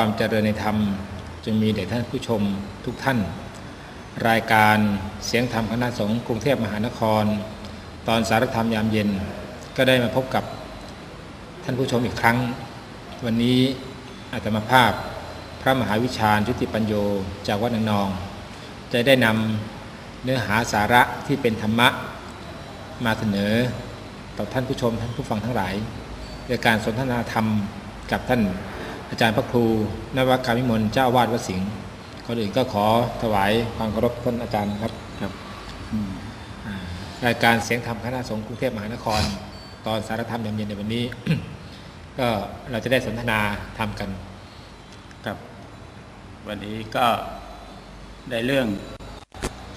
ความเจริญในธรรมจึงมีแด่ท่านผู้ชมทุกท่าน รายการเสียงธรรมคณะสงฆ์กรุงเทพมหานคร ตอนสารธรรมยามเย็นก็ได้มาพบกับท่านผู้ชมอีกครั้ง วันนี้อาตมาภาพพระมหาวิชาญชุติปัญโยจากวัดนางนอง จะได้นำเนื้อหาสาระที่เป็นธรรมะ มาเสนอต่อท่านผู้ชมท่านผู้ฟังทั้งหลายโดยการสนทนาธรรมกับท่าน อาจารย์พระครูนวการวิมลเจ้าอาวาสวัดสิงห์ก่อนอื่นก็ขอถวายความเคารพท่านอาจารย์ครับครับอ่ารายการเสียงธรรมคณะสงฆ์กรุงเทพมหานคร ตอนสารธรรมยามเย็นในวันนี้ ก็เราจะได้สนทนาธรรมกันครับ วันนี้ก็ได้เรื่อง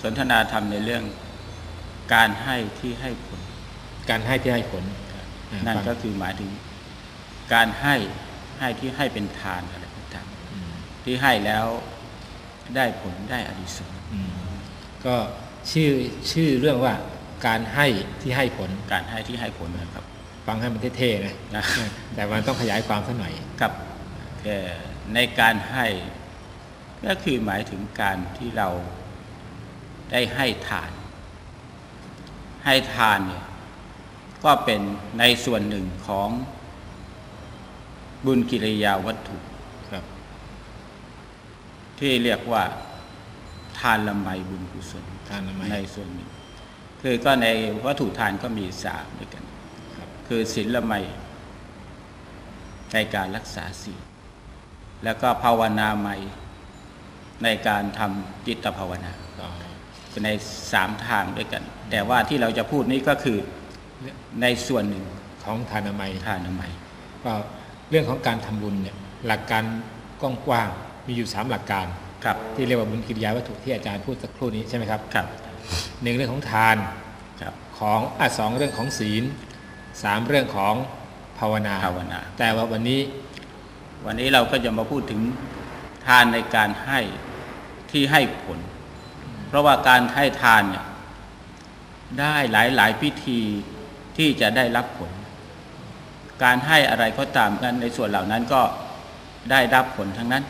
สนทนาธรรมในเรื่องการให้ที่ให้ผล การให้ที่ให้ผลอ่านั่นฟังก็คือหมายถึง การให้ ให้ที่ให้เป็นทานอะไรต่างอืมๆที่ให้แล้วได้ผลได้อานิสงส์อืมก็ชื่อชื่อเรื่องว่าการให้ที่ให้ผลการให้ที่ให้ผลนะครับ ฟังให้มันเท่ๆนะนะแต่มันต้องขยายความสักหน่อยกับแต่ในการให้ก็คือหมายถึงการที่เราได้ให้ทาน ให้ทานเนี่ยก็เป็นในส่วนหนึ่งของ บุญกิริยาวัตถุครับ ที่เรียกว่า ทานละไมบุญกุศลทานละไมในส่วนหนึ่งคือก็ในวัตถุทานก็มีสามด้วยกันครับ คือศีลละไมในการรักษาศีลแล้วก็ภาวนาไมในการทำจิตภาวนาต่อในสามทางด้วยกัน แต่ว่าที่เราจะพูดนี้ก็คือในส่วนหนึ่งของทานนามัยทานละไมก็ เรื่องของการทำบุญเนี่ยหลักการกว้างๆมีอยู่สามหลักการครับที่เรียกว่าบุญกิริยาวัตถุที่อาจารย์พูดสักครู่นี้ใช่ไหมครับครับหนึ่งเรื่องของทานครับของอะสองเรื่องของศีลสามเรื่องของภาวนาภาวนา แต่ว่าวันนี้วันนี้เราก็จะมาพูดถึงทานในการให้ที่ให้ผล เพราะว่าการให้ทานเนี่ยได้หลายหลายพิธีที่จะได้รับผล การให้อะไรก็ตามกันในส่วนเหล่านั้นก็ได้รับผลทั้งนั้น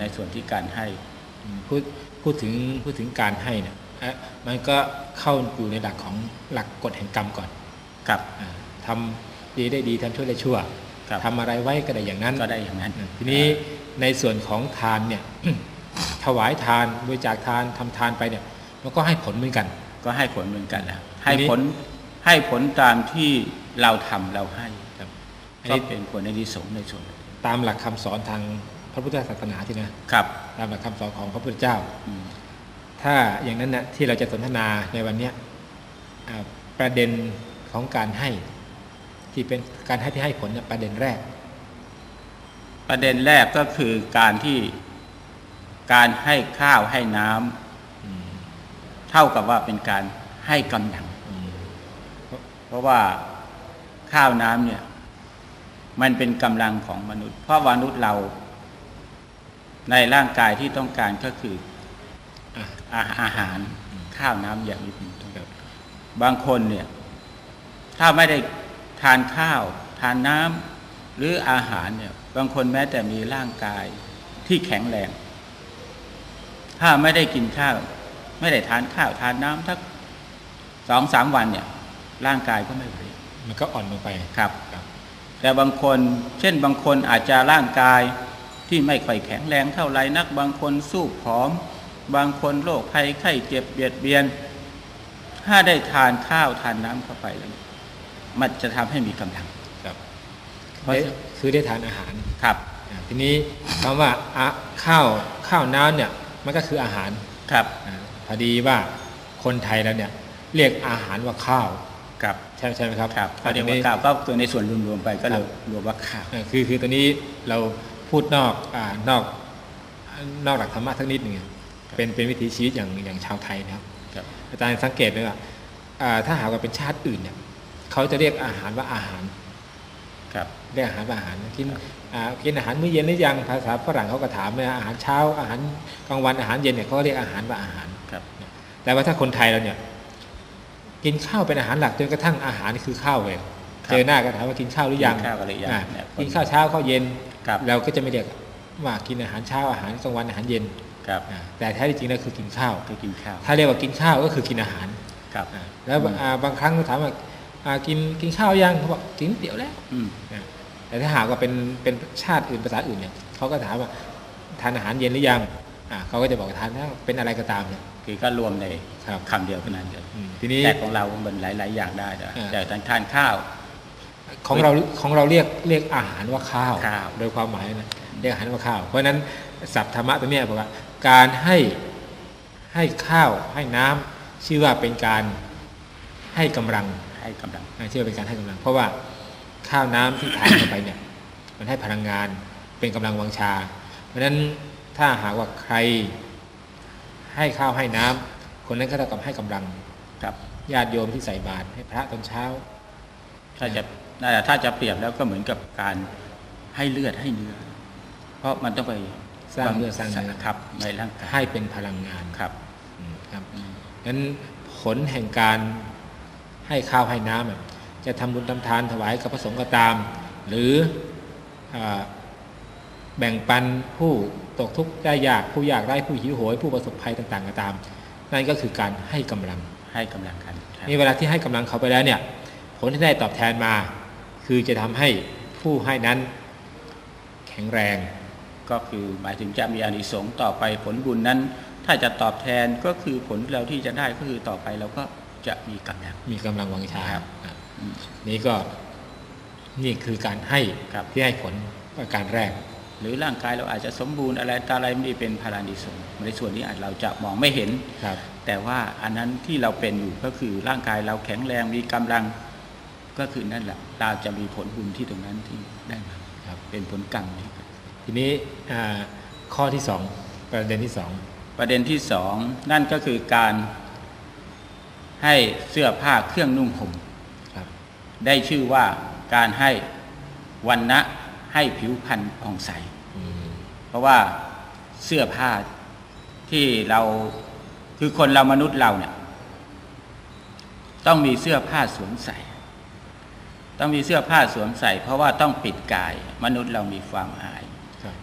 ในส่วนที่การให้พูดพูดถึงพูดถึงการให้เนี่ยเอ๊ะมันก็เข้าอยู่ในหลักของหลักกฎแห่งกรรมก่อนกับอาทำดีได้ดีทำชั่วได้ชั่วครับทำอะไรไว้ก็ได้อย่างนั้นก็ได้อย่างนั้น ทีนี้ในส่วนของทานเนี่ยถวายทานบริจาคทานทำทานไปเนี่ยมันก็ให้ผลเหมือนกัน ก็ให้ผลเหมือนกันแล้วให้ทีนี้ผลให้ผลตามที่เราทำเราให้ครับอั นก็นี้เป็นผลในที่สงส์ในส่วนตามหลักคำสอนทางพระพุทธศาสนาที่นะครับ ตามหลักคำสอนของพระพุทธเจ้าอืมถ้าอย่างนั้นนะที่เราจะสนทนาในวันเนี้ยอ่าประเด็นของการให้ที่เป็นการให้ที่ให้ผลเนี่ยประเด็นแรก ประเด็นแรกก็คือการที่การให้ข้าวให้น้ำอืมเท่ากับว่าเป็นการให้กำลังอืมเพราะว่าข้าวน้ำเนี่ย มันเป็นกำลังของมนุษย์ เพราะมนุษย์เรา ในร่างกายที่ต้องการก็คืออะอาอาหารข้าวน้ำอย่างนี้เป็นต้นครับบางคนเนี่ย ถ้าไม่ได้ทานข้าว ทานน้ำหรืออาหารเนี่ย บางคนแม้แต่มีร่างกายที่แข็งแรง ถ้าไม่ได้กินข้าว ไม่ได้ทานข้าว ทานน้ำทักสองสามวันเนี่ย ร่างกายก็ไม่ไหวมันก็อ่อนลงไปครับครับ แต่บางคน เช่นบางคนอาจจะร่างกายที่ไม่ค่อยแข็งแรงเท่าไหรนัก บางคนสู้ผอม บางคนโรคภัยไข้เจ็บเบียดเบียน ถ้าได้ทานข้าวทานน้ำเข้าไปแล้วมันจะทำให้มีกำลังครับเพราะได้คือได้ทานอาหารครับอ่าทีนี้คำว่าอะข้าวข้าวน้ำเนี่ยมันก็คืออาหารครับอาพอดีว่าคนไทยแล้วเนี่ยเรียกอาหารว่าข้าว ครับใช่ใช่ไหมครับครับเขาเรียกทีว่านี้ข้าวก็ตัวในส่วนรวมๆไปก็เลยครับรวมว่าข้าวเอ่อคือคือตอนนี้เราพูดนอกอ่านอกนอกหลักธรรมะทั้งนิดหนึ่งเป็นเป็นวิถีชีวิตอย่างอย่างชาวไทยนะครับครับอาจารย์สังเกตเลยว่าอ่าถ้าหากว่าเป็นชาติอื่นเนี่ยเขาจะเรียกอาหารว่าอาหารครับเรียกอาหารว่าอาหารกินอ่ากินอาหารมื้อเย็นหรือยังภาษาฝรั่งเขาก็ถามเลยอาหารเช้าอาหารกลางวันอาหารเย็นเนี่ยเขาก็เรียกอาหารว่าอาหารครับแต่ว่าถ้าคนไทยเราเนี่ย กินข้าวเป็นอาหารหลักจนกระทั่งอาหารนี่คือข้าวเลยครับเจอหน้าก็ถามว่ากินข้าวหรือยังกินข้าวกันหรือยังอ่าเนี่ยกินข้าวเช้าข้าวเย็นครับเราก็จะไม่เรียกว่ากินอาหารเช้าอาหารกลางวันอาหารเย็นครับอ่าแต่แท้ที่จริงแล้วคือกินข้าวก็กินข้าว ถ้าเรียกว่ากินข้าวก็คือกินอาหารครับอ่าแล้วอ่าบางครั้งก็ถามว่าอ่ากินกินข้าวยังเขาบอกกินเดี๋ยวแล้วอืมอ่าแต่ถ้าหากว่าเป็นเป็นชาติอื่นภาษาอื่นเนี่ยเขาก็ถามว่าทานอาหารเย็นหรือยังอ่า เขาก็จะบอกว่าทานแล้วเป็นอะไรก็ตามเนี่ยคือก็รวมในครับคำเดียวเท่านั้นเองอืมทีนี้แต่ของเรามันหลาย ๆ อย่างได้นะอ่าแต่ทานทานข้าว ของเราของเราเรียกเรียกอาหารว่าข้าวข้าวโดยความหมายนะเรียกอาหารว่าข้าว เพราะฉะนั้นศัพท์ธรรมะตัวเนี้ยบอกว่าการให้ให้ข้าวให้น้ำชื่อว่าเป็นการให้กำลังให้กำลังอ่าชื่อว่าเป็นการให้กำลัง เพราะว่าข้าวน้ำที่ทานเข้าไปเนี่ย มันให้พลังงานเป็นกำลังวังชา เพราะฉะนั้น ถ้าหากว่าใครให้ข้าวให้น้ำคนนั้นก็เท่ากับให้กำลังครับญาติโยมที่ใส่บาตรให้พระตอนเช้า ถ้าจะน่าจะถ้าจะเปรียบแล้วก็เหมือนกับการให้เลือดให้เนื้อ เพราะมันต้องไปสร้างเลือดสร้างเนื้อครับในร่างกายให้เป็นพลังงานครับอืมครับอืมนั้นผลแห่งการให้ข้าวให้น้ำอะจะทำบุญทำทานถวายกับพระสงฆ์ก็ตาม หรืออาแบ่งปันผู้ ตกทุกข์ได้ยากผู้ยากไร้ผู้หิวโหยผู้ประสบภัยต่างๆก็ตาม นั่นก็คือการให้กำลังให้กำลังกันครับนี่เวลาที่ให้กำลังเขาไปแล้วเนี่ยผลที่ได้ตอบแทนมา คือจะทำให้ผู้ให้นั้น แข็งแรง ก็คือหมายถึงจะมีอานิสงส์ต่อไปผลบุญนั้น ถ้าจะตอบแทนก็คือผลเราที่จะได้ก็คือต่อไปเราก็จะมีกำลังมีกำลังวังชาครับอะอืมนี่ก็นี่คือการให้ครับที่ให้ผลประการแรก หรือร่างกายเราอาจจะสมบูรณ์อะไรตาอะไรไม่ได้เป็นพารานิสงส์ในส่วนนี้อาจเราจะมองไม่เห็นครับ แต่ว่าอันนั้นที่เราเป็นอยู่ก็คือร่างกายเราแข็งแรงมีกำลังก็คือนั่นแหละเราจะมีผลบุญที่ตรงนั้นที่ได้มาครับเป็นผลกรรมที่ทีนี้อ่าข้อที่สองประเด็นที่สองประเด็นที่สองนั่นก็คือการให้เสื้อผ้าเครื่องนุ่งห่มครับได้ชื่อว่าการให้วันนะ ให้ผิวพรรณผ่องใสอืมเพราะว่าเสื้อผ้าที่เราคือคนเรามนุษย์เราเนี่ย ต้องมีเสื้อผ้าสวมใส่ ต้องมีเสื้อผ้าสวมใส่ เพราะว่าต้องปิดกาย มนุษย์เรามีความอายครับ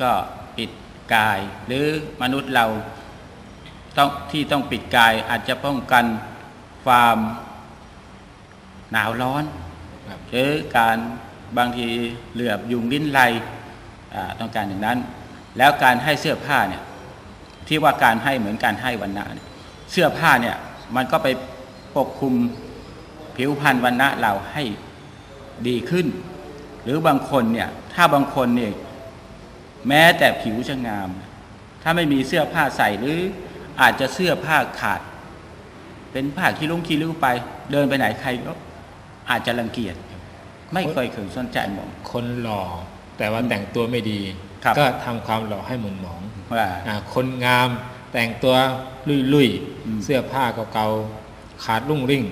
ก็ปิดกาย หรือมนุษย์เราต้องที่ต้องปิดกายอาจจะป้องกันความหนาวร้อนครับหรือการ บางทีเหลือบยุงลิ้นไล่ต้องการอย่างนั้น แล้วการให้เสื้อผ้าเนี่ยที่ว่าการให้เหมือนการให้วันนะเเสื้อผ้าเนี่ยมันก็ไปปกคลุมผิวพรรณวันนะเราให้ดีขึ้น หรือบางคนเนี่ยถ้าบางคนเนี่ยแม้แต่ผิวจะงาม ถ้าไม่มีเสื้อผ้าใส่หรืออาจจะเสื้อผ้าขาด เป็นผ้าขี้ลุงขี้ริ้วไป เดินไปไหนใครก็อาจจะรังเกียจ ไม่เคยเคยสนใจมอง คนหล่อแต่ว่าแต่งตัวไม่ดี ครับก็ทำความหล่อให้หมุนหมองว่าอ่าคนงามแต่งตัวลุยอืมๆเสื้อผ้าเก่าๆขาดรุ่งริ่ง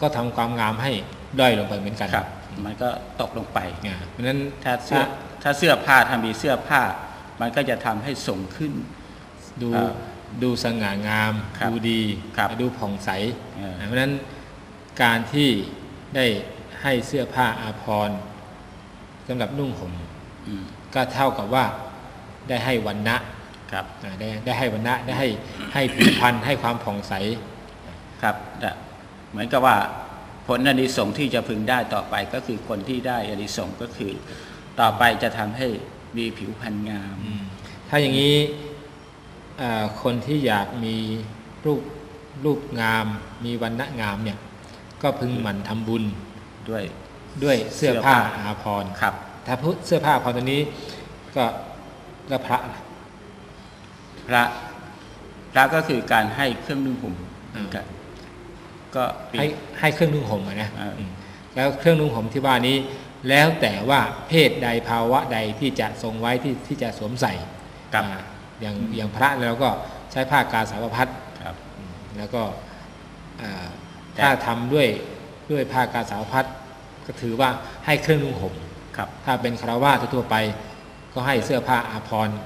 ก็ทำความงามให้ด้อยลงไปเหมือนกันครับ มันก็ตกลงไปอ่าเพราะฉะนั้นถ้าเสื้อถ้าเสื้อผ้าถ้ามีเสื้อผ้า มันก็จะทำให้ส่งขึ้น ดูครับดูสง่างามครับดูดีครับดูผ่องใสเออเพราะฉะนั้นการที่ได้ ให้เสื้อผ้าอาภรณ์สำหรับนุ่งห่มอืมก็เท่ากับว่าได้ให้วันนะครับอ่าได้ได้ให้วันนะได้ให้ให้ผิวพรรณให้ความผ่องใสครับแต่เหมือนกับว่าผลอานิสงส์ที่จะพึงได้ต่อไปก็คือคนที่ได้อานิสงส์ก็คือ ต่อไปจะทำให้มีผิวพรรณงาม ถ้าอย่างนี้อ่าคนที่อยากมีรูปรูปงาม มีวันณะงามเนี่ยก็พึงหมั่นทำบุญ ด้วยด้วยเสื้อผ้าเสื้อผ้าอาภรณ์ครับ ถ้าพูดเสื้อผ้าอาภรณ์ตัวนี้ ก็ก็พระล่ะพระพระก็คือการให้เครื่องนุ่งห่มเหมือนกันก็ปิดให้ให้เครื่องนุ่งห่มอะนะอ่าอืมแล้วเครื่องนุ่งห่มที่ว่านี้ แล้วแต่ว่าเพศใดภาวะใดที่จะทรงไว้ที่ที่จะสวมใส่กับอ่าอย่างอย่างพระแล้วก็ใช้ผ้ากาสาวพัดครับแล้วก็อ่าแต่ถ้าทำด้วย ด้วยผ้ากาสาวพัดก็ถือว่าให้เครื่องนุ่งห่มครับถ้าเป็นคารวาสทั่วๆไป ก็ให้เสื้อผ้าอาภรณ์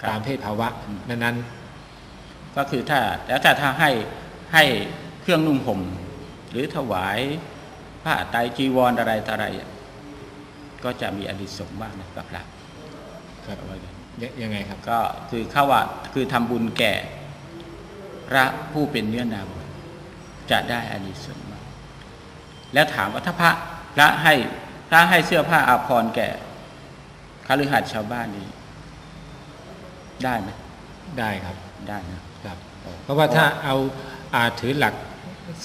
ครับตามเพศภาวะอืมนั้นก็คือถ้าแล้วถ้าถ้าให้ให้เครื่องนุ่งห่มหรือถวายผ้าไตรจีวรอะไรต่ออะไรอะก็จะมีอานิสงส์มากนะกับพระๆครับเอาไว้เลยยยังไงครับ ก็คือเข้าว่าคือทำบุญแก่ พระผู้เป็นเนื้อนาบุญจะได้อานิสงส์มาก แล้วถามว่าถ้าพระพระให้พระให้เสื้อผ้าอาภรณ์แก่คฤหัสถ์ชาวบ้านนี้ ได้ไหมได้ครับได้นะครับ เพราะว่าถ้าเอาอาถือหลัก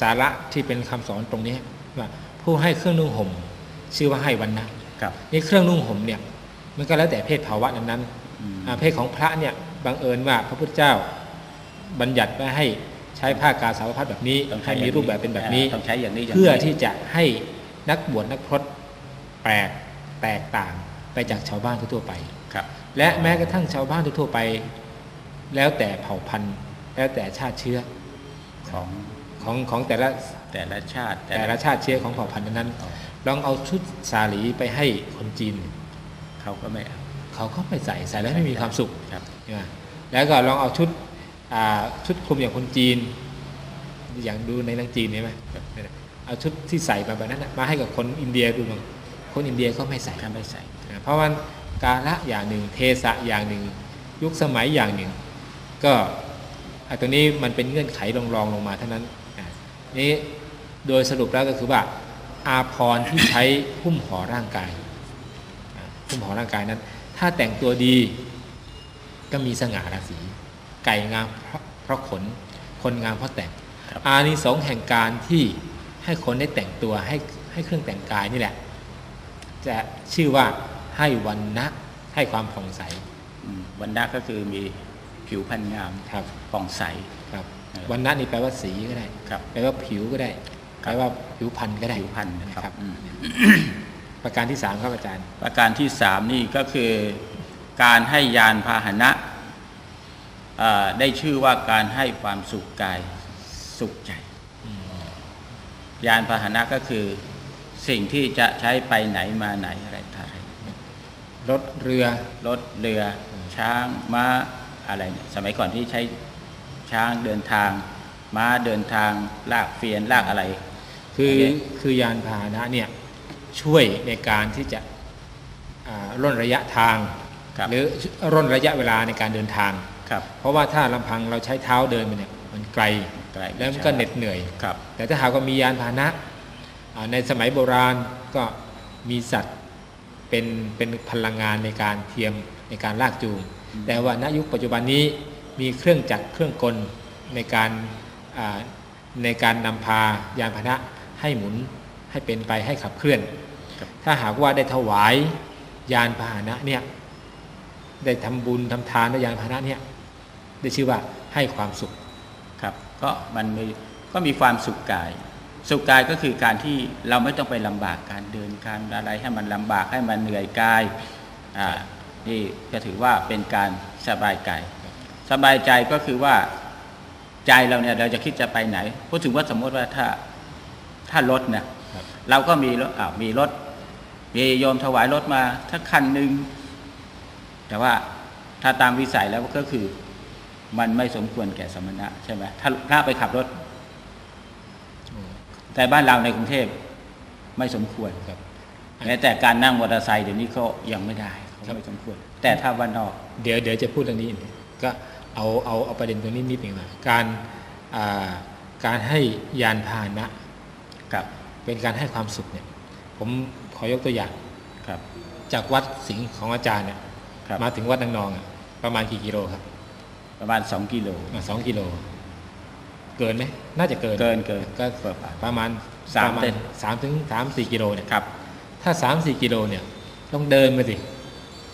สาระที่เป็นคำสอนตรงนี้ว่าผู้ให้เครื่องนุ่งห่มชื่อว่าให้วันนะครับนี่เครื่องนุ่งห่มเนี่ย มันก็แล้วแต่เพศภาวะนั้นอืมๆอ่าเพศของพระเนี่ยบังเอิญว่าพระพุทธเจ้าบัญญัติไว้ให้ ใช้ผ้ากาสาวพัดแบบนี้ต้องใช้ให้มีรูปแบบเป็นแบบนี้ต้องใช้อย่างนี้ย่างนี้เพื่อที่จะให้นักบวชนักพรตแปลกแตกต่างไปจากชาวบ้านทั่วๆไปครับ และแม้กระทั่งชาวบ้านทั่วๆไป แล้วแต่เผ่าพันธุ์แล้วแต่ชาติเชื้อของของของแต่ละแต่ละชาติ แต่ละชาติเชื้อของเผ่าพันธุ์นั้นๆลองเอาชุดสาลีไปให้คนจีน เขาก็ไม่เอาเขาก็ไม่ใส่ใส่แล้วไม่มีความสุขครับใช่ไหมแล้วก็ลองเอาชุดอ่า ชุดคลุมอย่างคนจีน อย่างดูในหนังจีนใช่ไหมเอาชุดที่ใส่มาแบบนั้นมาให้กับคนอินเดียดูมั้งคนอินเดียก็ไม่ใส่ถ้าไม่ใส่ เพราะมันกาละอย่างหนึ่งเทสะอย่างหนึ่ง ยุคสมัยอย่างหนึ่ง ก็ตรงนี้มันเป็นเงื่อนไขรองรองลงมาเท่านั้นนี้โดยสรุปแล้วก็คือว่าอาพรที่ใช้หุ้มห่อร่างกายหุ้มห่อร่างกายนั้น ถ้าแต่งตัวดีก็มีสง่าราศี ไก่งามเพราะเพราะขน คนงามเพราะแต่งครับอานิสงส์แห่งการที่ให้คนได้แต่งตัวให้ให้เครื่องแต่งกายนี่แหละ จะชื่อว่าให้วันนะให้ความผ่องใสอืมวันนะก็คือมีผิวพรรณงามครับผ่องใสครับเออวันนะนี่แปลว่าสีก็ได้ครับแปลว่าผิวก็ได้ครัแปบลว่าผิวพรรณก็ได้ผิวพรรณนะนะคครัรับบอืมประการที่สามครับอาจารย์ ประการที่สามนี่ก็คือ การให้ยานพาหนะเอ่อ ได้ชื่อว่าการให้ความสุขกายสุขใจยานพาหนะก็คือสิ่งที่จะใช้ไปไหนมาไหนอะไรต่ออะไรรถเรือรถเรือ ช้างม้าอะไรเนี่ยสมัยก่อนที่ใช้ช้างเดินทาง ม้าเดินทางลากเฟียนลากอะไร คือโอเคคือยานพาหนะเนี่ยช่วยในการที่จะอ่าร่นระยะทางครับหรือร่นระยะเวลาในการเดินทาง ครับเพราะว่าถ้าลำพังเราใช้เท้าเดินไปเนี่ยมันไกลไกลแล้วมันก็เหน็ดเหนื่อยครับแต่ถ้าหากว่ามียานพาหนะอ่าในสมัยโบราณก็มีสัตว์เป็นเป็นพลังงานในการเทียมในการลากจูง แต่ว่าณยุคปัจจุบันนี้มีเครื่องจักรเครื่องกลในการอ่าในการนำพายานพาหนะให้หมุนให้เป็นไปให้ขับเคลื่อนครับถ้าหากว่าได้ถวายยานพาหนะเนี่ยได้ทำบุญทำทานด้วยยานพาหนะเนี่ย ได้ชื่อว่าให้ความสุขครับก็มันมีก็มีความสุขกาย สุขกายก็คือการที่เราไม่ต้องไปลำบากการเดินการอะไรให้มันลำบากให้มันเหนื่อยกายอ่านี่ก็ถือว่าเป็นการสบายกายสบายใจก็คือว่าใจเราเนี่ยเราจะคิดจะไปไหนพูดถึงว่าสมมติว่าถ้าถ้ารถเนี่ยครับเราก็มีรถอ่ามีรถมีโยมถวายรถมาถ้าคันหนึ่งแต่ว่าถ้าตามวิสัยแล้วก็คือ มันไม่สมควรแก่สมณะใช่ไหมถ้าพระไปขับรถ แต่บ้านเราในกรุงเทพไม่สมควรครับแม้แต่การนั่งมอเตอร์ไซค์เดี๋ยวนี้ก็ยังไม่ได้เขาไม่สมควร แต่ถ้าวันนอก เดี๋ยวเดี๋ยวจะพูดเรื่องนี้อีกก็เอาเอาเอาประเด็นตรงนี้นิดหนึ่งนะการอ่าการให้ยานพาหนะครับเป็นการให้ความสุขเนี่ย ผมขอยกตัวอย่างครับ จากวัดสิงห์ของอาจารย์เนี่ยครับมาถึงวัดนางนองอะประมาณกี่กิโลครับ ประมาณสองกิโลอะสองกิโล เกินไหมน่าจะเกินเกินเกินก็เปิดปากประมาณสามประณเต็มสามถึงสามสี่กิโลเนี่ยครับ ถ้าสามสี่กิโลเนี่ย ต้องเดินมาสิ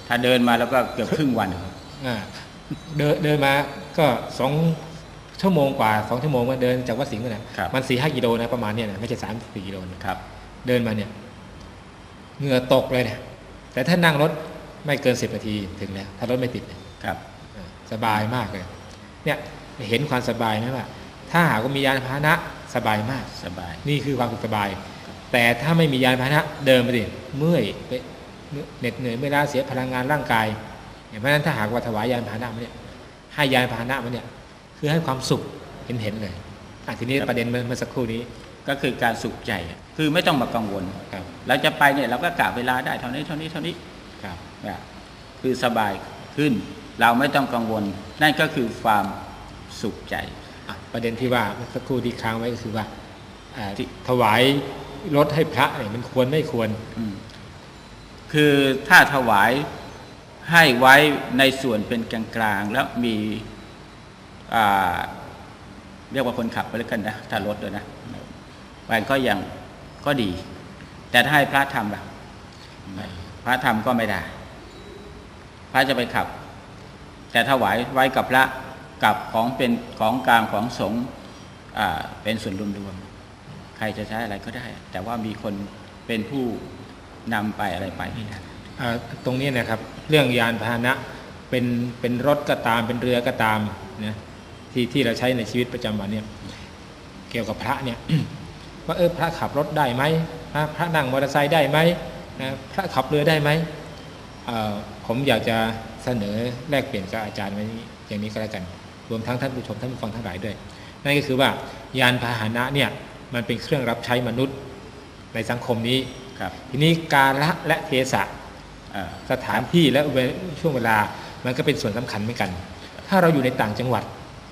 ถ้าเดินมาแล้วก็เกือบครึ่งวันครับอ่าเดินเดินมาก็สองชั่วโมงกว่าสองชั่วโมงมาเดินจากวัดสิงห์เนี่ยครับมันสี่ห้ากิโลนะประมาณเนี่ยนะไม่ใช่สามสี่กิโลนะครับ เดินมาเนี่ยเหงื่อตกเลยเนี่ยแต่ถ้านั่งรถไม่เกินสิบนาทีถึงแล้ว ถ้ารถไม่ติดเนี่ยครับอ่า สบายมากเลย เนี่ยเห็นความสบายไหมว่า ถ้าหากว่ามียานพาหนะสบายมากสบาย นี่คือความสุขสบาย แต่ถ้าไม่มียานพาหนะเดินไปดิเมื่อยไปเหน็ดเหนื่อยไม่ล้าเสียพลังงานร่างกายเพราะฉะนั้นถ้าหากว่าถวายยานพาหนะมาเนี่ยให้ยานพาหนะมาเนี่ยคือให้ความสุขเห็นเห็นๆเลยอะทีนี้ครับประเด็นเมื่อเมื่อสักครู่นี้ก็คือการสุขใจคือไม่ต้องมากังวลครับเราจะไปเนี่ยเราก็กะเวลาได้เท่านี้เท่านี้เท่านี้ครับนะคือสบายคขึ้น เราไม่ต้องกังวล นั่นก็คือความสุขใจอะประเด็นที่ว่าเมื่อสักครู่ที่ค้างไว้ก็คือว่าอ่าที่ถวายรถให้พระเนี่ยมันควรไม่ควรอืมคือถ้าถวายให้ไว้ในส่วนเป็นกลางๆ แล้วมีอ่าเรียกว่าคนขับไปแล้วกันนะถ้ารถด้วยนะมันก็ยังก็ดี แต่ถ้าให้พระทำล่ะพระทำก็ไม่ได้ พระจะไปขับ แต่ถวายไว้กับพระกับของเป็นของกลางของสงฆ์เป็นส่วนรวมๆใครจะใช้อะไรก็ได้ แต่ว่ามีคนเป็นผู้นำไปอะไรไปตรงนี้นะครับ เรื่องยานพาหนะเป็นเป็นรถก็ตามเป็นเรือก็ตามนะที่ที่เราใช้ในชีวิตประจำวันเนี่ยเกี่ยวกับพระเนี่ยว่าเออพระขับรถได้ไหมพระพระนั่งมอเตอร์ไซค์ได้ไหมนะพระขับเรือได้ไหมผมอยากจะ เสนอแลกเปลี่ยนกับอาจารย์ไว้อย่างนี้ก็แล้วกัน รวมทั้งท่านผู้ชมท่านผู้ฟังทั้งหลายด้วย นั่นก็คือว่ายานพาหนะเนี่ยมันเป็นเครื่องรับใช้มนุษย์ในสังคมนี้ครับทีนี้กาละและเทศะอ่าสถานที่และเวช่วงเวลามันก็เป็นส่วนสำคัญเหมือนกัน ถ้าเราอยู่ในต่างจังหวัด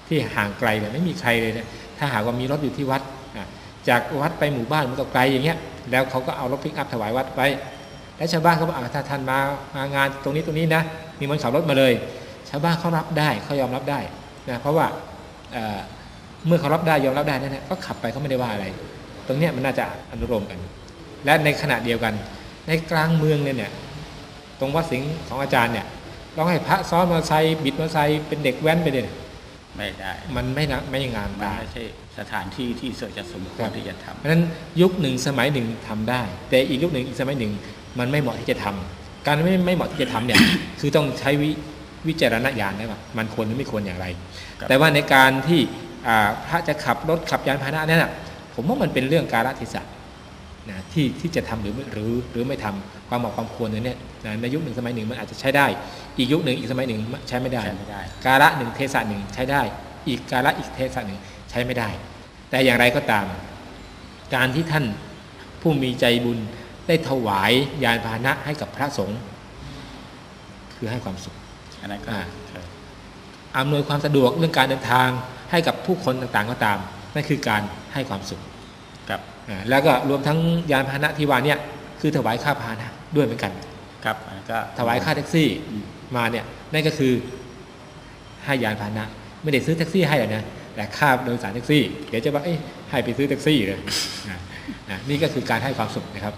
ที่ห่างไกลเลยไม่มีใครเลยนะถ้าหากว่ามีรถอยู่ที่วัดอะจากวัดไปหมู่บ้านมันก็ไกลอย่างเงี้ยแล้วเขาก็เอารถพิกอัพถวายวัดไป แล้วชาวบ้านเขาบอกอะถ้าท่านมามางานตรงนี้ตรงนี้นะ มีมันขับรถมาเลย ชาวบ้านเขารับได้เขายอมรับได้นะเพราะว่าเอ่อเมื่อเขารับได้ยอมรับได้นั่นแหละก็ขับไปเขาไม่ได้ว่าอะไร ตรงเนี้ยมันน่าจะอนุโลมกัน และในขณะเดียวกัน ในกลางเมืองเนี่ยเนี่ยตรงวัดสิงห์ของอาจารย์เนี่ยลองให้พระซ้อนมอเตอร์ไซค์บิดมอเตอร์ไซค์เป็นเด็กแว้นไปเลยไม่ได้ มันไม่นะไม่งามมันตาไม่ใช่สถานที่ที่จะสมควครัรบที่จะทเพราะฉะนั้นยุคหนึ่งสมัยหนึ่งทำได้ แต่อีกยุคหนึ่งอีกสมัยหนึ่งมันไม่เหมาะที่จะทำ การไม่ไม่เหมาะที่จะทำเนี่ย คือต้องใช้วิวิจารณญาณนะว่ามันควรหรือไม่ควรอย่างไรครับแต่ว่าในการที่อ่าพระจะขับรถขับยานพาหนะเนี่ยนะผมว่ามันเป็นเรื่องการะเทศะนะที่ที่จะทำหรือไม่หรือหรือไม่ทำความเหมาะความควรเนี่ยนะในยุคหนึ่งสมัยหนึ่งมันอาจจะใช้ได้ อีกยุคหนึ่งอีกสมัยหนึ่งใช้ไม่ำได้ใช้ไม่ได้ การะหนึ่งเทศะหนึ่งใช้ได้ อีกการะอีกเทศะหนึ่งใช้ไม่ได้ แต่อย่างไรก็ตาม การที่ท่านผู้มีใจบุญ ได้ถวายยานพาหนะให้กับพระสงฆ์คือให้ความสุขอันนั้นก็อ่าใช่อำนวยความสะดวกเรื่องการเดินทางให้กับผู้คนต่างๆก็ตาม นั่นคือการให้ความสุขครับอ่าแล้วก็รวมทั้งยานพาหนะที่ว่าเนี่ยคือถวายค่าพาหนะด้วยเหมือนกันครับอันนั้นก็ถวายค่าแท็กซี่อืมมาเนี่ยนั่นก็คือให้ยานพาหนะ ไม่ได้ซื้อแท็กซี่ให้หรอกนะแต่ค่าโดยสารแท็กซี่ เดี๋ยวจะว่าเอ้ยให้ไปซื้อแท็กซี่เลย นะนะนี่ก็คือการให้ความสุขนะครับ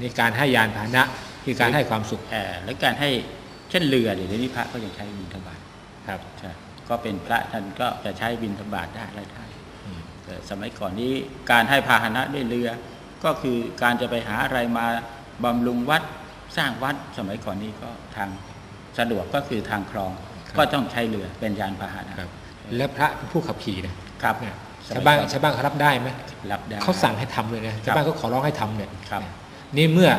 นี่การให้ยานพาหนะคือการให้ความสุขเอ่อแล้วการให้เช่นเรือเดี๋ยวนี้พระก็ยังใช้บินทบาทครับใช่ก็เป็นพระท่านก็จะใช้บินทบาทได้อะไรได้อืมแต่สมัยก่อนนี้การให้พาหนะด้วยเรือ ก็คือการจะไปหาอะไรมาบำรุงวัดสร้างวัดสมัยก่อนนี้ก็ทางสะดวกก็คือทางคลองก็ต้องใช้เรือเป็นยานพาหนะครับและพระเป็นผู้ขับขี่นะครับเนี่ยสมัย ชาวบ้านก่อนชาวบ้านเขารับได้ไหมรับได้เขาสั่งให้ทำเลยนะชาวบ้านเขาขอร้องให้ทำเนี่ยครับ นี่เมื่อ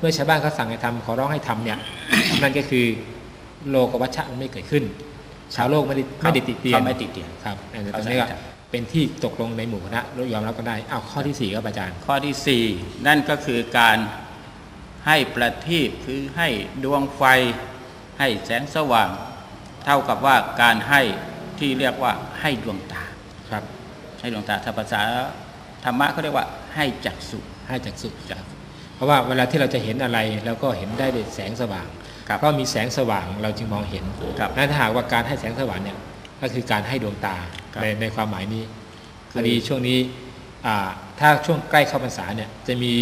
เมื่อชาวบ้านเขาสั่งให้ทำขอร้องให้ทำเนี่ยนั่นก็คือโลกวัชชะมันไม่เกิดขึ้น ชาวโลกไม่ได้ไม่ได้ติดเตียนเขาไม่ติดเตียนครับอันนี้ตเขารงนี้ก็ใส่ใจเป็นที่ตกลงในหมู่คณะแล้วยอมรับกันได้อ้าวข้อที่สี่ครับอาจารย์ ข้อที่สี่นั่นก็คือการให้ประทีปคือให้ดวงไฟ ให้แสงสว่าง เท่ากับว่าการให้ที่เรียกว่าให้ดวงตาครับ ให้ดวงตาถ้าภาษาธรรมะเขาเรียกว่าให้จักษุให้จากสุขจากเพราะว่าเวลาที่เราจะเห็นอะไรเราก็เห็นได้ด้วยแสงสว่างครับเพราะมีแสงสว่างเราจึงมองเห็นครับนั้นถ้าหากว่าการให้แสงสว่างเนี่ยก็คือการให้ดวงตาครับในในความหมายนี้คืพออดีช่วงนี้อ่าถ้าช่วงใกล้เข้าพรรษาเนี่ยจะมี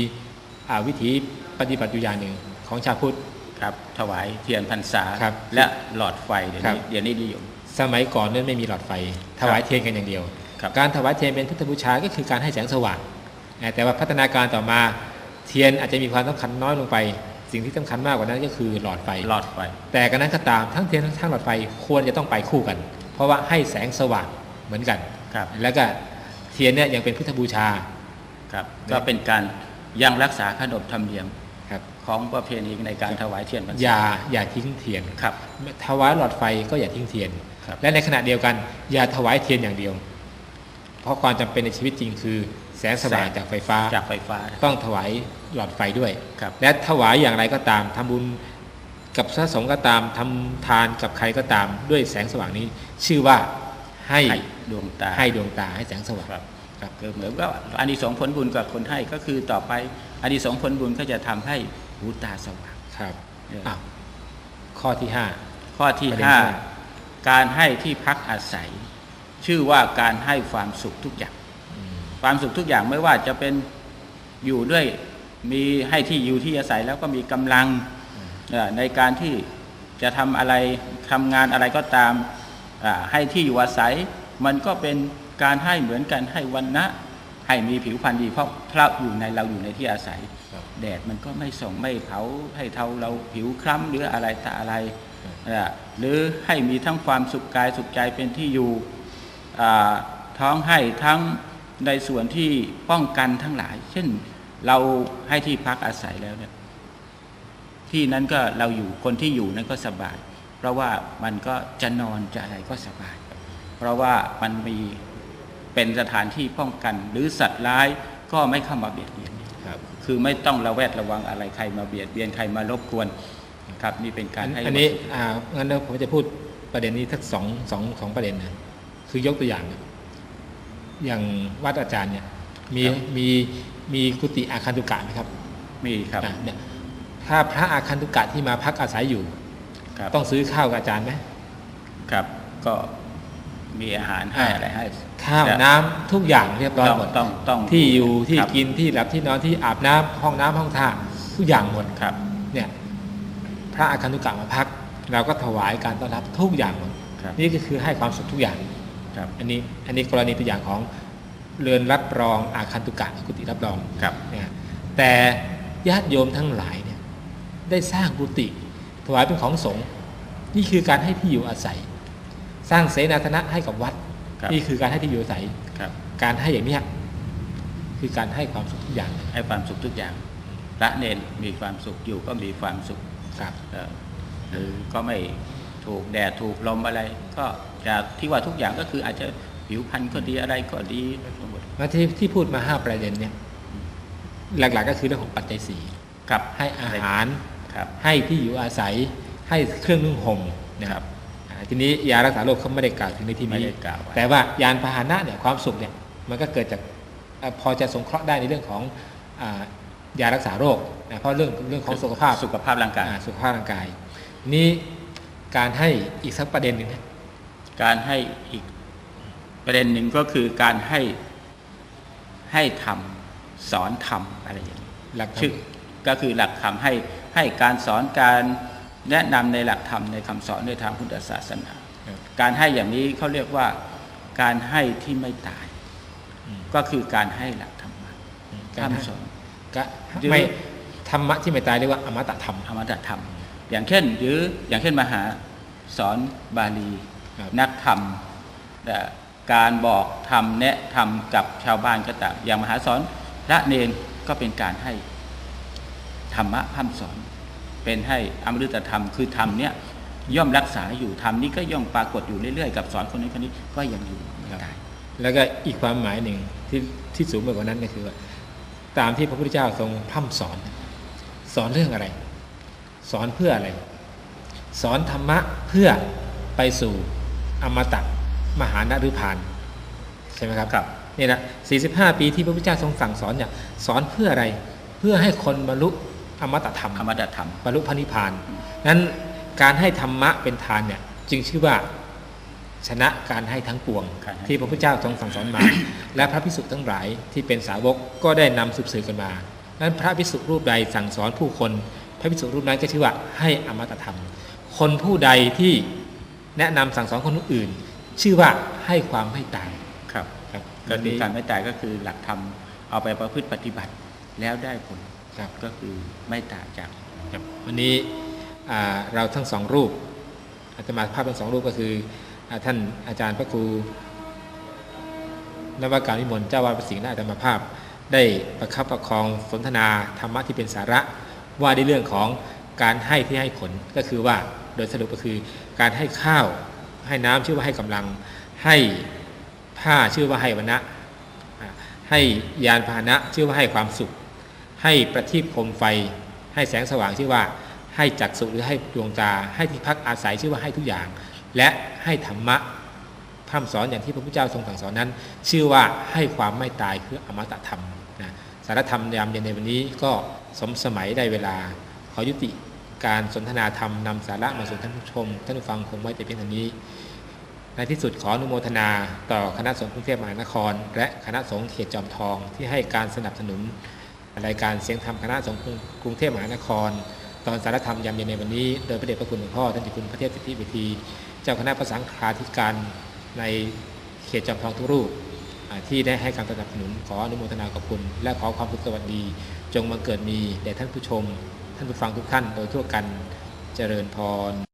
อ่าวิธีปฏิบัติอยู่อย่างหนึ่งของชาวพุทธครับถวายเทียนพรรษาครับและหลอดไฟเดี๋ยวครับนี้เดี๋ยวนี้นิยมสมัยก่อนนั้นไม่มีหลอดไฟ ถวายเทียนกันอย่างเดียวครับ การถวายเทียนเป็นพุทธบูชาก็คือการให้แสงสว่างนะแต่ว่าพัฒนาการต่อมาเทียนอาจจะมีความสำคัญน้อยลงไป สิ่งที่สำคัญมากกว่านั้นก็คือหลอดไฟหลอดไฟ แต่กันนั้นก็ตามทั้งเทียนทั้งหลอดไฟควรจะต้องไปคู่กัน เพราะว่าให้แสงสว่างเหมือนกันครับแล้วก็เทียนเนี่ยยังเป็นพุทธบูชาครับก็เป็นการยังรักษาขนบธรรมเนียมครับของประเพณีในการถวายเทียนพรรษาอย่าอย่าทิ้งเทียนครับถวายหลอดไฟก็อย่าทิ้งเทียนครับและในขณะเดียวกันอย่าถวายเทียนอย่างเดียว เพราะความจำเป็นในชีวิตจริงคือ แสงสว่างจากไฟฟ้าจากไฟฟ้า ต้องถวายหลอดไฟด้วยครับและถวายอย่างไรก็ตามทำบุญกับพระสงฆ์ก็ตามทำทานกับใครก็ตามด้วยแสงสว่างนี้ ชื่อว่าให้ให้ดวงตาให้ดวงตาให้แสงสว่างครับครับคือเหมือนว่าอานิสงส์ผลบุญกับคนให้ก็คือต่อไปอานิสงส์ผลบุญก็จะทำให้หูตาสว่างครับเอออ้าวข้อที่ห้าข้อที่ประเด็นห้าห้าการให้ที่พักอาศัย ชื่อว่าการให้ความสุขทุกอย่างอืมความสุขทุกอย่างไม่ว่าจะเป็นอยู่ด้วยมีให้ที่อยู่ที่อาศัยแล้วก็มีกำลังเอ่อในการที่จะทำอะไรทำงานอะไรก็ตามอ่าให้ที่อยู่อาศัย มันก็เป็นการให้เหมือนกันให้วันนะให้มีผิวพรรณดีเพราะเราอยู่ในเราอยู่ในที่อาศัยครับแดดมันก็ไม่ส่องไม่เผาให้เทาเราผิวคล้ำหรืออะไรแต่อะไรอะหรือให้มีทั้งความสุขกายสุขใจเป็นที่อยู่อ่า ท้องให้ทั้งในส่วนที่ป้องกันทั้งหลาย เช่นเราให้ที่พักอาศัยแล้วเนี่ยที่นั้นก็เราอยู่คนที่อยู่นั้นก็สบาย เพราะว่ามันก็จะนอนจะอะไรก็สบาย เพราะว่ามันมีเป็นสถานที่ป้องกัน หรือสัตว์ร้ายก็ไม่เข้ามาเบียดเบียนครับคือไม่ต้องระแวดระวังอะไรใครมาเบียดเบียนใครมารบกวนครับนี่เป็นการให้อันนี้อ่างั้นเดี๋ยวผมจะพูดประเด็นนี้ทักสองสองสองประเด็นนะ คือยกตัวอย่างนะอย่างวัดอาจารย์เนี่ย มีมีมีกุฏิอาคันตุกะไหมครับ มีครับอะเนี่ยถ้าพระอาคันตุกะที่มาพักอาศัยอยู่ครับต้องซื้อข้าวกับอาจารย์ไหมครับ ก็มีอาหารให้อ่าอะไรให้ข้าวแต่น้ำทุกอย่างเรียบร้อยต้องหมดต้องต้องที่อยู่ที่ครับกินที่หลับที่นอนที่อาบน้ำห้องน้ำห้องท่าทุกอย่างหมดครับ เนี่ยพระอาคันตุกะมาพัก เราก็ถวายการต้อนรับทุกอย่างหมดครับนี่ก็คือให้ความสุขทุกอย่าง ครับอันนี้อันนี้กรณีตัวอย่างของเรือนรับรองอาคันตุกะกุฏิรับรองครับเนี่ยแต่ญาติโยมทั้งหลายเนี่ยได้สร้างกุฏิถวายเป็นของสงฆ์นี่คือการให้ที่อยู่อาศัย สร้างเสนาสนะให้กับวัดครับนี่คือการให้ที่อยู่อาศัยครับการให้อย่างเนี้ยคือการให้ความสุขทุกอย่างให้ความสุขทุกอย่างพระเนนมีความสุขอยู่ก็มีความสุขครับเอ่อหรือก็ไม่ ถูกแดดถูกลมอะไร ก็จะที่ว่าทุกอย่างก็คืออาจจะผิวพรรณก็ดีอะไรก็ดีทั้งหมดมาที่ที่พูดมาห้าประเด็นเนี่ยหลักๆก็คือเรื่องของปัจจัยสี่ครับให้อาหารครับให้ที่อยู่อาศัยให้เครื่องนุ่งห่มนะครับอ่าทีนี้ยารักษาโรคเขาไม่ได้กล่าวถึงในที่ไม่นี้ได้กล่าวไว้แต่ว่ายานพาหนะเนี่ยความสุขเนี่ยมันก็เกิดจากเอ่อพอจะสงเคราะห์ได้ในเรื่องของอายารักษาโรคนะเพราะเรื่องเรื่องของสุขภาพสุขภาพร่างกายอ่าสุขภาพร่างกายนี่ การให้อีกสักประเด็นหนึ่งนะการให้อีกประเด็นหนึ่งก็คือการให้ให้ทำสอนทำอะไรอย่างนี้หลักธรรมชื่อก็คือหลักธรรมให้ให้การสอนการแนะนำในหลักธรรมในคำสอนในทางพุทธศาสนาครับการให้อย่างนี้เขาเรียกว่าการให้ที่ไม่ตายอืมก็คือการให้หลักธรรมะการให้คำสอนก็หรือไม่ธรรมะที่ไม่ตายเรียกว่าอมตะธรรมอมตะธรรม อย่างเช่นหรืออย่างเช่นมหาสอนบาลีครับนักธรรมแต่การบอกธรรมแนะธรรมกับชาวบ้านก็ตามอย่างมหาสอนพระเนนก็เป็นการให้ธรรมะพร่ำสอน เป็นให้อมฤตธรรมคือธรรมเนี่ยย่อมรักษาอยู่ธรรมนี้ก็ย่อมปรากฏอยู่เรื่อยๆกับสอนคนนี้คนนี้ก็ยังอยู่ไม่ตายแล้วก็อีกความหมายหนึ่งที่ที่สูงไปกว่านั้นก็คือว่าตามที่พระพุทธเจ้าทรงพร่ำสอน สอนเรื่องอะไร สอนเพื่ออะไร สอนธรรมะเพื่อไปสู่อมตะมหานฤพานใช่ไหมครับครับนี่นะ45 ปีที่พระพุทธเจ้าทรงสั่งสอนเนี่ยสอนเพื่ออะไรเพื่อให้คนบรรลุอมตะธรรมอมตะธรรมบรรลุพระนิพพานนั้นการให้ธรรมะเป็นทานเนี่ยจึงชื่อว่าชนะการให้ทั้งปวงการให้ที่พระพุทธเจ้าทรงสั่งสอนมา และพระภิกษุทั้งหลายที่เป็นสาวกก็ได้นำสืบสืบกันมานั้นพระภิกษุรูปใดสั่งสอนผู้คน พระภิกษุรูปนั้นก็ชื่อว่าให้อมตะธรรม คนผู้ใดที่แนะนำสั่งสอนคนอื่น ชื่อว่าให้ความไม่ตายครับครับก็คือนี้การไม่ตายก็คือหลักธรรมเอาไปประพฤติปฏิบัติแล้วได้ผลครับก็คือไม่ต่างจากครับวันนี้อ่าเราทั้งสองรูปอาตมาภาพทั้งสองรูปก็คืออาท่านอาจารย์พระครูนวการวิมลเจ้าวาดประสิงห์และอาตมาภาพ ได้ประคับประคองสนทนาธรรมะที่เป็นสาระ ว่าในเรื่องของการให้ที่ให้ผลก็คือว่าโดยสรุปก็คือการให้ข้าวให้น้ำชื่อว่าให้กำลัง ให้ผ้าชื่อว่าให้วนะให้ยานพาหนะชื่อว่าให้ความสุข ให้ประทีปโคมไฟ ให้แสงสว่างชื่อว่า ให้จักสุหรือให้ดวงตา ให้ที่พักอาศัยชื่อว่าให้ทุกอย่าง และให้ธรรมะพร่ำสอนอย่างที่พระพุทธเจ้าทรงสั่งสอนนั้น ชื่อว่าให้ความไม่ตายคืออมตะธรรมนะสารธรรมยามเย็นในวันนี้ก็ สมสมัยได้เวลา ขอยุติการสนทนาธรรมนำสาระมาสู่ท่านผู้ชม ท่านผู้ฟังคงไว้แต่เพียงเท่านี้ ในที่สุดขออนุโมทนาต่อคณะสงฆ์กรุงเทพมหานคร และคณะสงฆ์เขตจอมทองที่ให้การสนับสนุนรายการเสียงธรรมคณะสงฆ์กรุงเทพมหานคร ตอนสารธรรมยามเย็นในวันนี้ โดยพระเดชพระคุณหลวงพ่อท่านเจ้าคุณพระเทพสิทธิเวทีเจ้าคณะภาษาคาธิการในเขตจอมทองทุกรูปที่ได้ให้การสนับสนุนขออนุโมทนาขอบคุณ และขอความสุขสวัสดี จงบังเกิดมีแด่ท่านผู้ชม ท่านผู้ฟังทุกท่านโดยทั่วกันเจริญพร